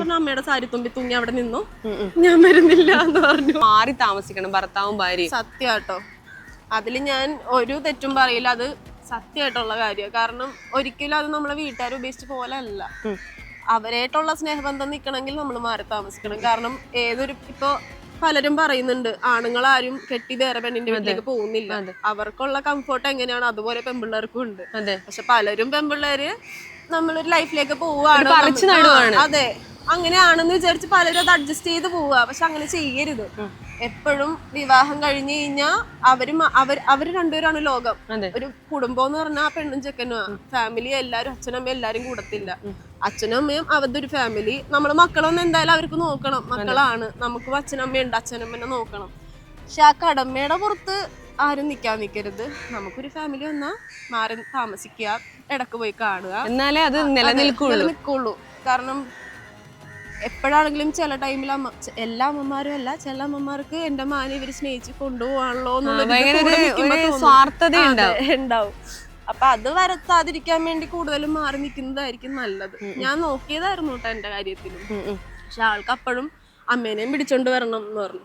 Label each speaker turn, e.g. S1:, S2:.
S1: പറഞ്ഞു അമ്മയുടെ സാരി തുമ്പി തുങ്ങി അവിടെ നിന്നു. ഞാൻ വരുന്നില്ല എന്ന് പറഞ്ഞു.
S2: മാറി താമസിക്കണം ഭർത്താവും ഭാര്യയും.
S1: സത്യാട്ടോ അതിൽ ഞാൻ ഒരു തെറ്റും പറയില്ല. അത് സത്യമായിട്ടുള്ള കാര്യമാണ്. കാരണം ഒരിക്കലും അത് നമ്മളെ വീട്ടുകാർ ഉപേക്ഷിച്ച് പോലെ അല്ല അവരായിട്ടുള്ള സ്നേഹബന്ധം നിൽക്കണമെങ്കിൽ നമ്മൾ മാറി താമസിക്കണം. കാരണം ഏതൊരു ഇപ്പൊ പലരും പറയുന്നുണ്ട് ആണുങ്ങളാരും കെട്ടി വേറെ പെണ്ണിന്റെ വീട്ടിലേക്ക് പോകുന്നില്ല. അവർക്കുള്ള കംഫോർട്ട് എങ്ങനെയാണ്? അതുപോലെ പെൺപിള്ളേർക്കും ഉണ്ട്. പക്ഷെ പലരും പെൺപിള്ളേര് നമ്മളൊരു ലൈഫിലേക്ക് പോവുകയാണ്. അതെ. അങ്ങനെയാണെന്ന് വിചാരിച്ച് പലരും അത് അഡ്ജസ്റ്റ് ചെയ്ത് പോവുക. പക്ഷെ അങ്ങനെ ചെയ്യരുത്. എപ്പോഴും വിവാഹം കഴിഞ്ഞു കഴിഞ്ഞാൽ അവരും അവർ അവർ രണ്ടുപേരാണ് ലോകം. ഒരു കുടുംബം എന്ന് പറഞ്ഞാൽ ആ പെണ്ണും ചെക്കനും. ഫാമിലി എല്ലാരും അച്ഛനും അമ്മയും എല്ലാരും കൂടത്തില്ല. അച്ഛനും അമ്മയും അവരുടെ ഒരു ഫാമിലി നമ്മൾ മക്കളൊന്നും എന്തായാലും അവർക്ക് നോക്കണം. മക്കളാണ്. നമുക്കും അച്ഛനും അമ്മയുണ്ട് അച്ഛനമ്മേനെ നോക്കണം. പക്ഷെ ആ കടമയുടെ പുറത്ത് ആരും നിക്കാൻ നിൽക്കരുത് നമുക്കൊരു ഫാമിലി വന്നാ മാറി താമസിക്കുക ഇടയ്ക്ക് പോയി കാണുക.
S2: എന്നാലേ അത് നിലനിൽക്കുള്ളൂ.
S1: നിൽക്കുള്ളൂ കാരണം എപ്പോഴാണെങ്കിലും ചില ടൈമിൽ അമ്മ എല്ലാ അമ്മമാരും അല്ല ചില അമ്മമാർക്ക് എന്റെ മാനെ ഇവർ സ്നേഹിച്ച് കൊണ്ടുപോകാണല്ലോ
S2: ഉണ്ടാവും.
S1: അപ്പൊ അത് വരത്താതിരിക്കാൻ വേണ്ടി കൂടുതലും മാറി നിൽക്കുന്നതായിരിക്കും നല്ലത്. ഞാൻ നോക്കിയതായിരുന്നു കേട്ടോ എന്റെ കാര്യത്തിലും. പക്ഷെ ആൾക്ക് അപ്പോഴും അമ്മേനെയും പിടിച്ചോണ്ട് വരണം എന്ന് പറഞ്ഞു.